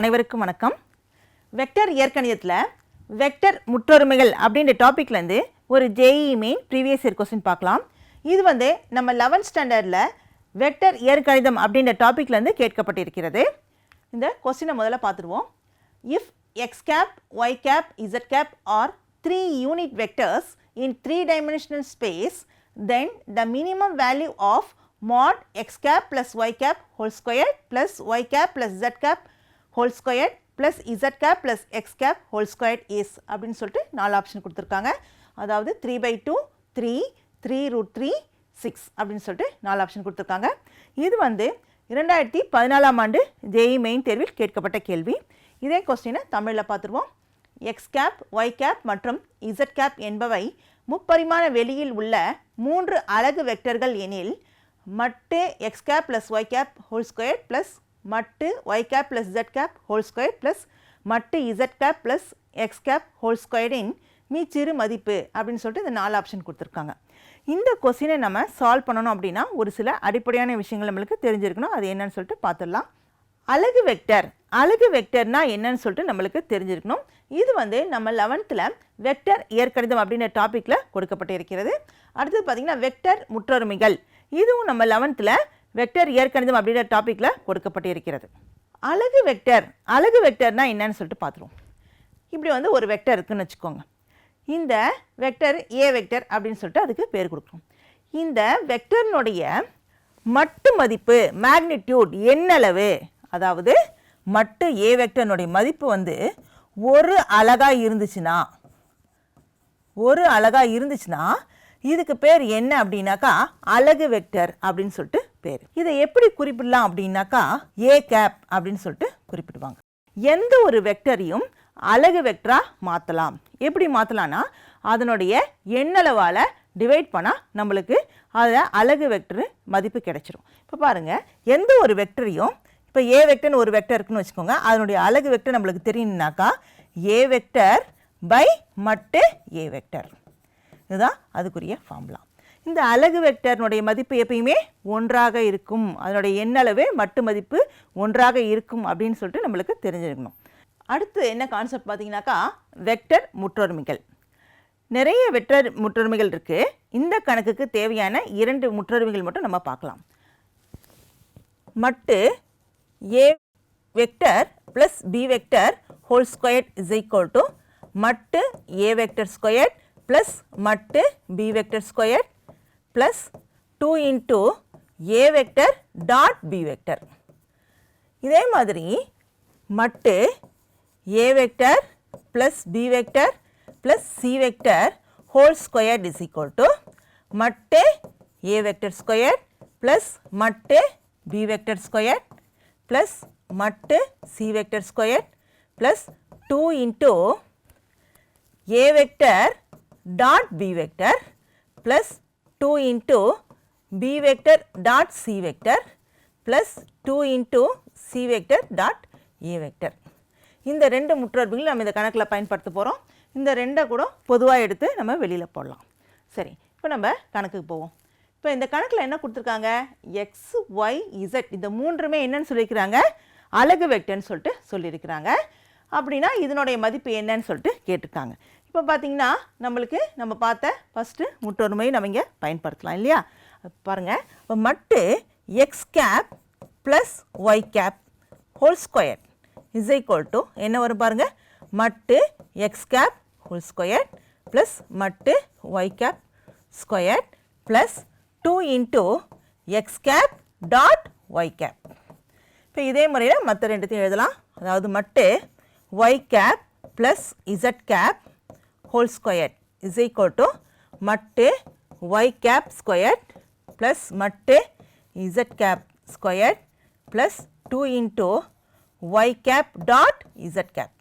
அனைவருக்கும் வணக்கம். Vector இயற்கணியத்தில் vector முற்றொருமைகள் அப்படின்ற டாப்பிக்லேருந்து ஒரு JEE main previous year question பார்க்கலாம். இது வந்து நம்ம லெவன்த் ஸ்டாண்டர்டில் வெக்டர் இயற்கணிதம் அப்படின்ற டாப்பிக்லேருந்து கேட்கப்பட்டிருக்கிறது. இந்த கொஸ்டினை முதல்ல பார்த்துருவோம். If x cap y cap z cap are three unit vectors in three dimensional space then the minimum value of mod x cap plus y cap whole square plus y cap plus z cap whole square plus z cap plus x cap whole square is அப்படின்னு சொல்லிட்டு நாலு option கொடுத்துருக்காங்க. அதாவது three by two three three root three six அப்படின்னு சொல்லிட்டு நாலு option கொடுத்துருக்காங்க. இது வந்து இரண்டாயிரத்தி பதினாலாம் ஆண்டு ஜேஇ மெயின் தேர்வில் கேட்கப்பட்ட கேள்வி. இதே கொஸ்டினை தமிழில் பார்த்துருவோம். எக்ஸ் கேப் ஒய் கேப் மற்றும் இசட் கேப் என்பவை முப்பரிமாண வெளியில் உள்ள மூன்று அலகு வெக்டர்கள் எனில் மட்டு x cap plus y cap whole square plus மட்டு y cap plus z cap whole square plus மட்டு z cap plus x cap whole ஸ்கொயரின் மீச்சிறு மதிப்பு அப்படின்னு சொல்லிட்டு இந்த நாலு ஆப்ஷன் கொடுத்துருக்காங்க. இந்த கொஸ்டினை நம்ம சால்வ் பண்ணணும் அப்படின்னா ஒரு சில அடிப்படையான விஷயங்கள் நம்மளுக்கு தெரிஞ்சிருக்கணும். அது என்னன்னு சொல்லிட்டு பார்த்துடலாம். அழகு வெக்டர் அழகு வெக்டர்னா என்னன்னு சொல்லிட்டு நம்மளுக்கு தெரிஞ்சிருக்கணும். இது வந்து நம்ம லெவன்த்தில் வெக்டர் இயற்கணிதம் அப்படின்ற டாப்பிக்கில் கொடுக்கப்பட்டிருக்கிறது. அடுத்தது பார்த்திங்கன்னா வெக்டர் முற்றொருமைகள். இதுவும் நம்ம லெவன்த்தில் வெக்டர் இயற்கணிதம் அப்படின்ற டாப்பிக்கில் கொடுக்கப்பட்டிருக்கிறது. அழகு வெக்டர் அழகு வெக்டர்னா என்னன்னு சொல்லிட்டு பார்த்துருவோம். இப்படி வந்து ஒரு வெக்டர் இருக்குன்னு வச்சுக்கோங்க. இந்த வெக்டர் ஏ வெக்டர் அப்படின்னு சொல்லிட்டு அதுக்கு பேர் கொடுக்கணும். இந்த வெக்டர்னுடைய மட்டு மதிப்பு மேக்னிடியூட் என்னளவு? அதாவது மட்டு ஏ வெக்டர்னுடைய மதிப்பு வந்து ஒரு அழகாக இருந்துச்சுன்னா ஒரு அழகாக இருந்துச்சுன்னா இதுக்கு பேர் என்ன அப்படின்னாக்கா அழகு வெக்டர் அப்படின்னு சொல்லிட்டு பேர். இதை எப்படி குறிப்பிடலாம் அப்படின்னாக்கா ஏ கேப் அப்படின்னு சொல்லிட்டு குறிப்பிடுவாங்க. எந்த ஒரு வெக்டரையும் அலகு வெக்டரா மாற்றலாம் எப்படி மாற்றலாம்னா அதனுடைய எண்ணளவால் டிவைட் பண்ணால் நம்மளுக்கு அதை அலகு வெக்டரு மதிப்பு கிடைச்சிரும். இப்போ பாருங்கள் எந்த ஒரு வெக்டரையும் இப்போ ஏ வெக்டர்னு ஒரு வெக்டர் இருக்குன்னு வச்சுக்கோங்க அதனுடைய அலகு வெக்டர் நம்மளுக்கு தெரியும்னாக்கா ஏ வெக்டர் பை மட்டு ஏ வெக்டர் இதுதான் அதுக்குரிய ஃபார்முலா இந்த அலகு வெக்டர்னுடைய மதிப்பு எப்பயுமே ஒன்றாக இருக்கும். அதனுடைய எண்ணளவே மட்டு மதிப்பு ஒன்றாக இருக்கும் அப்படின்னு சொல்லிட்டு நம்மளுக்கு தெரிஞ்சிருக்கணும். அடுத்து என்ன கான்செப்ட் பார்த்தீங்கன்னாக்கா? வெக்டர் முற்றொருமைகள். நிறைய வெக்டர் முற்றொருமைகள் இருக்குது இந்த கணக்குக்கு தேவையான இரண்டு முற்றொருமைகள் மட்டும் நம்ம பார்க்கலாம். மட்டு a vector plus b vector whole square is equal to மட்டு ஏ வெக்டர் ஸ்கொயர் ப்ளஸ் மட்டு b vector square plus 2 into A vector dot B vector. இதே மாதிரி மட்டு A vector plus B vector plus C vector whole squared is equal to மட்டு A vector squared plus மட்டு B vector squared plus மட்டு C vector squared plus 2 into A vector dot B vector plus 2 into b vector dot c vector plus 2 into c vector dot a vector. இந்த ரெண்டு முற்றொருபுகள் நம்ம இந்த கணக்கில் பயன்படுத்த போகிறோம் இந்த ரெண்டை கூட பொதுவாக எடுத்து நம்ம வெளியில் போடலாம். சரி இப்போ நம்ம கணக்குக்கு போவோம். இப்போ இந்த கணக்கில் என்ன கொடுத்துருக்காங்க? எக்ஸ் ஒய் இசட் இந்த மூன்றுமே என்னன்னு சொல்லியிருக்கிறாங்க? அழகு வெக்டர்னு சொல்லிட்டு சொல்லியிருக்கிறாங்க. அப்படின்னா இதனுடைய மதிப்பு என்னன்னு சொல்லிட்டு கேட்டிருக்காங்க இப்போ பார்த்தீங்கன்னா நம்மளுக்கு நம்ம பார்த்த ஃபஸ்ட்டு முட்டொருமையும் நம்ம இங்கே பயன்படுத்தலாம் இல்லையா? பாருங்கள் இப்போ மட்டு x cap plus y cap whole square is equal to என்ன வரும் பாருங்கள் மட்டு x cap whole square plus மட்டு y cap square plus two into x cap dot y cap இப்போ இதே முறையில் மற்ற ரெண்டுத்தையும் எழுதலாம். அதாவது மட்டு y cap plus z cap whole square is equal to மட்டு ஒய் கேப் ஸ்கொயர் ப்ளஸ் மட்டு z cap square plus two into y cap dot z cap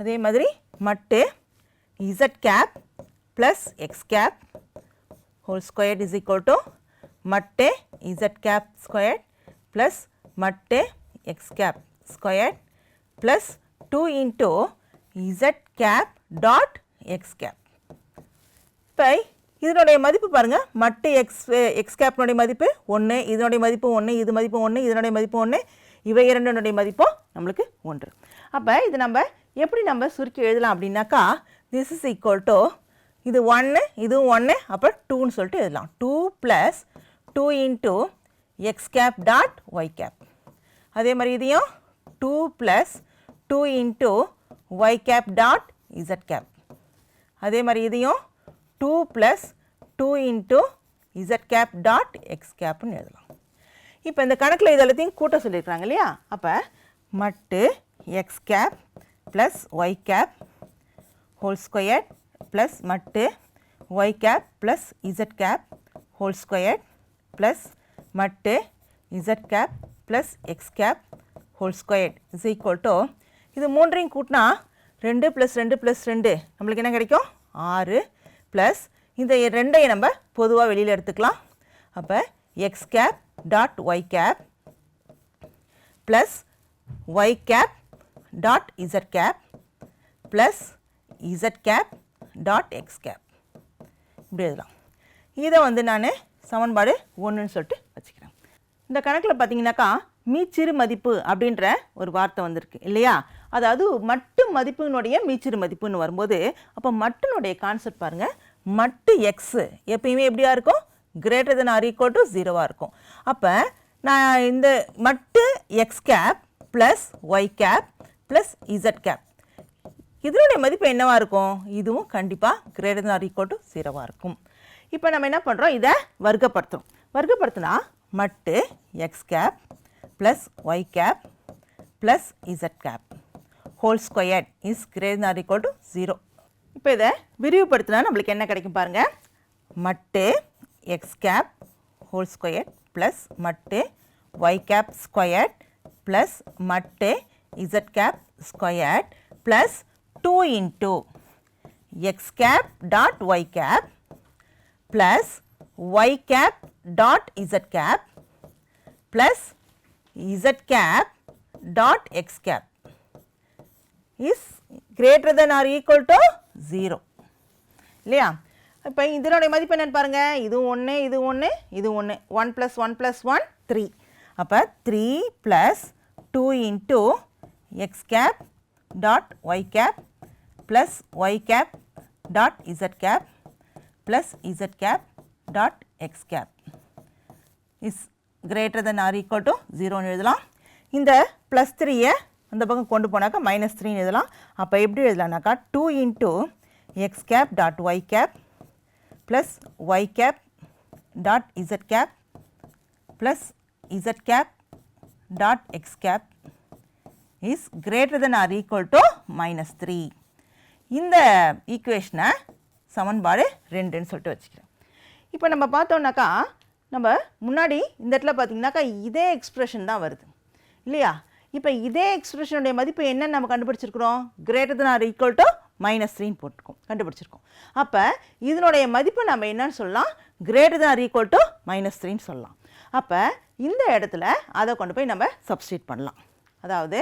அதே மாதிரி மட்டு z cap plus x cap whole squared is equal to மட்டு z cap squared plus மட்டு x cap squared plus 2 into z cap dot x cap. இப்போ இதனுடைய மதிப்பு பாருங்கள் மட்டு எக்ஸ் எக்ஸ் கேப்னுடைய மதிப்பு ஒன்று இதனுடைய மதிப்பு ஒன்று இது மதிப்பு ஒன்று இதனுடைய மதிப்பு ஒன்று இவை இரண்டினுடைய மதிப்பும் நம்மளுக்கு ஒன்று. அப்போ இது நம்ம எப்படி நம்ம சுருக்கி எழுதலாம் அப்படின்னாக்கா திஸ் இஸ் ஈக்குவல் டு இது ஒன்று இதுவும் ஒன்று அப்போ டூன்னு சொல்லிட்டு எழுதலாம். Two plus two into x cap dot y cap அதே மாதிரி இதையும் two plus two into y cap dot z cap அதே மாதிரி இதையும் two plus two into z cap dot x கேப்னு எழுதலாம். இப்போ இந்த கணக்கில் இது எல்லாத்தையும் கூட்ட சொல்லியிருக்கிறாங்க இல்லையா? அப்போ மட்டு x cap plus y cap whole square plus மட்டு y cap plus z cap whole square plus மட்டு z cap plus x cap whole square is equal to இது மூன்றையும் கூட்டினா ரெண்டு ப்ளஸ் ரெண்டு ப்ளஸ் ரெண்டு. நம்மளுக்கு என்ன கிடைக்கும்? ஆறு ப்ளஸ் இந்த ரெண்டையும் நம்ம பொதுவாக வெளியில் எடுத்துக்கலாம். அப்போ x cap dot y cap plus y cap dot z cap plus z cap dot x cap இப்படி எழுதலாம். இதை வந்து நான் சமன்பாடு ஒன்றுன்னு சொல்லிட்டு வச்சுக்கிறேன். இந்த கணக்கில் பார்த்தீங்கன்னாக்கா மீச்சிறு மதிப்பு அப்படின்ற ஒரு வார்த்தை வந்திருக்கு இல்லையா? அதாவது மட்டு மதிப்பினுடைய மீச்சிறு மதிப்புன்னு வரும்போது அப்போ மட்டுனுடைய கான்செப்ட் பாருங்கள் மட்டு எக்ஸு எப்பயுமே எப்படியா இருக்கும்? Greater than or equal to ஜீரோவாக இருக்கும். அப்போ நான் இந்த மட்டு x cap plus y cap plus z cap இதனுடைய மதிப்பு என்னவாக இருக்கும்? இதுவும் கண்டிப்பாக greater than or equal to ஜீரோவாக இருக்கும். இப்போ நம்ம என்ன பண்ணுறோம் இதை வர்க்கப்படுத்துகிறோம் வர்க்கப்படுத்தினா மட்டு x cap plus y cap plus z cap whole square is greater than or equal to zero இப்போ இதை விரிவுபடுத்தினா நம்மளுக்கு என்ன கிடைக்கும் பாருங்கள் மட்டு x cap whole square plus மட்டு ஒய் கேப் ஸ்கொயர் ப்ளஸ் மட்டு z cap square plus two into x cap dot y cap plus y cap dot z cap plus z cap dot x cap is greater than or equal to zero இல்லையா? இப்போ இதனுடைய மதிப்பு என்னென்னு பாருங்கள் இது ஒன்று இது ஒன்று இது ஒன்று one plus one plus one three அப்போ three plus two into x cap dot y cap plus y cap dot z cap plus z cap dot x cap is greater than or equal to ஜீரோன்னு எழுதலாம். இந்த plus த்ரீயை அந்த பக்கம் கொண்டு போனாக்கா minus த்ரீன்னு எழுதலாம். அப்போ எப்படி எழுதலாம்னாக்கா two into x cap dot y cap plus y cap dot z cap plus z cap dot x cap is greater than or equal to minus three இந்த ஈக்குவேஷனை சமன்பாடு ரெண்டுன்னு சொல்லிட்டு வச்சுக்கிறேன். இப்போ நம்ம பார்த்தோன்னாக்கா நம்ம முன்னாடி இந்த இடத்துல பார்த்திங்கனாக்கா இதே எக்ஸ்ப்ரெஷன் தான் வருது. இல்லையா? இப்போ இதே எக்ஸ்பிரஷனுடைய மதிப்பு என்னன்னு நம்ம கண்டுபிடிச்சிருக்கிறோம். Greater than or equal to minus த்ரீன்னு போட்டிருக்கோம். கண்டுபிடிச்சிருக்கோம். அப்போ இதனுடைய மதிப்பு நம்ம என்னன்னு சொல்லலாம்? Greater than or equal to minus த்ரீன்னு சொல்லலாம். அப்போ இந்த இடத்துல அதை கொண்டு போய் நம்ம சப்ஸ்டியூட் பண்ணலாம். அதாவது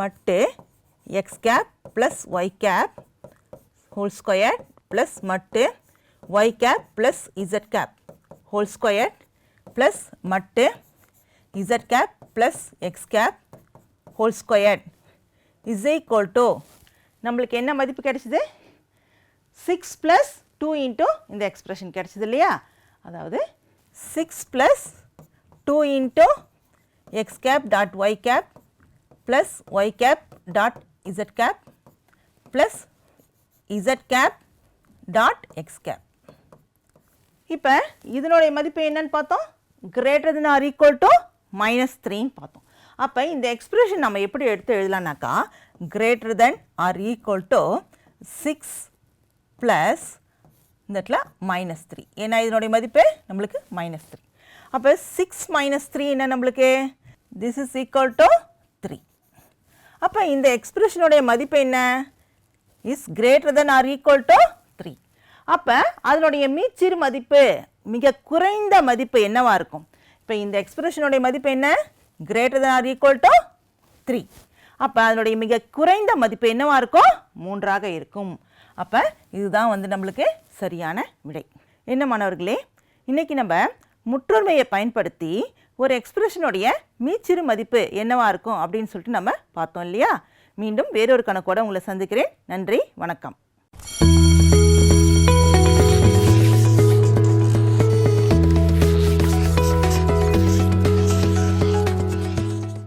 மட்டு x cap plus y cap whole square plus மட்டு y cap plus z cap whole square plus மட்டு z cap plus x cap whole square is equal to நம்மளுக்கு என்ன மதிப்பு கிடைச்சிது? சிக்ஸ் ப்ளஸ் டூ இன்ட்டு இந்த எக்ஸ்ப்ரெஷன் கிடைச்சிது இல்லையா? அதாவது six plus two into x cap dot y cap plus y cap dot z cap plus z cap dot x cap இப்போ இதனுடைய மதிப்பு என்னன்னு பார்த்தோம்? Greater than or equal to minus த்ரீன்னு பார்த்தோம். அப்போ இந்த எக்ஸ்பிரஷன் நம்ம எப்படி எடுத்து எழுதலாம்னாக்கா greater than or equal to six plus இந்த இடத்துல மைனஸ் த்ரீ ஏன்னா இதனுடைய மதிப்பு நம்மளுக்கு மைனஸ் த்ரீ அப்போ சிக்ஸ் மைனஸ் த்ரீ என்ன நம்மளுக்கு? This is equal to three அப்போ இந்த எக்ஸ்பிரஷனுடைய மதிப்பு என்ன? Is greater than or equal to three அப்போ அதனுடைய மீச்சிறு மதிப்பு மிக குறைந்த மதிப்பு என்னவாக இருக்கும்? இப்போ இந்த எக்ஸ்பிரஷனுடைய மதிப்பு என்ன? Greater than or equal to three அப்போ அதனுடைய மிக குறைந்த மதிப்பு என்னவாக இருக்கும்? மூன்றாக இருக்கும். அப்போ இதுதான் வந்து நம்மளுக்கு சரியான விடை. என்ன மாணவர்களே இன்னைக்கு நம்ம முற்றொருமையை பயன்படுத்தி ஒரு எக்ஸ்பிரஷனுடைய மீச்சிறு மதிப்பு என்னவாக இருக்கும் அப்படின்னு சொல்லிட்டு நம்ம பார்த்தோம் இல்லையா? மீண்டும் வேறொரு கணக்கோட உங்களை சந்திக்கிறேன். நன்றி வணக்கம்.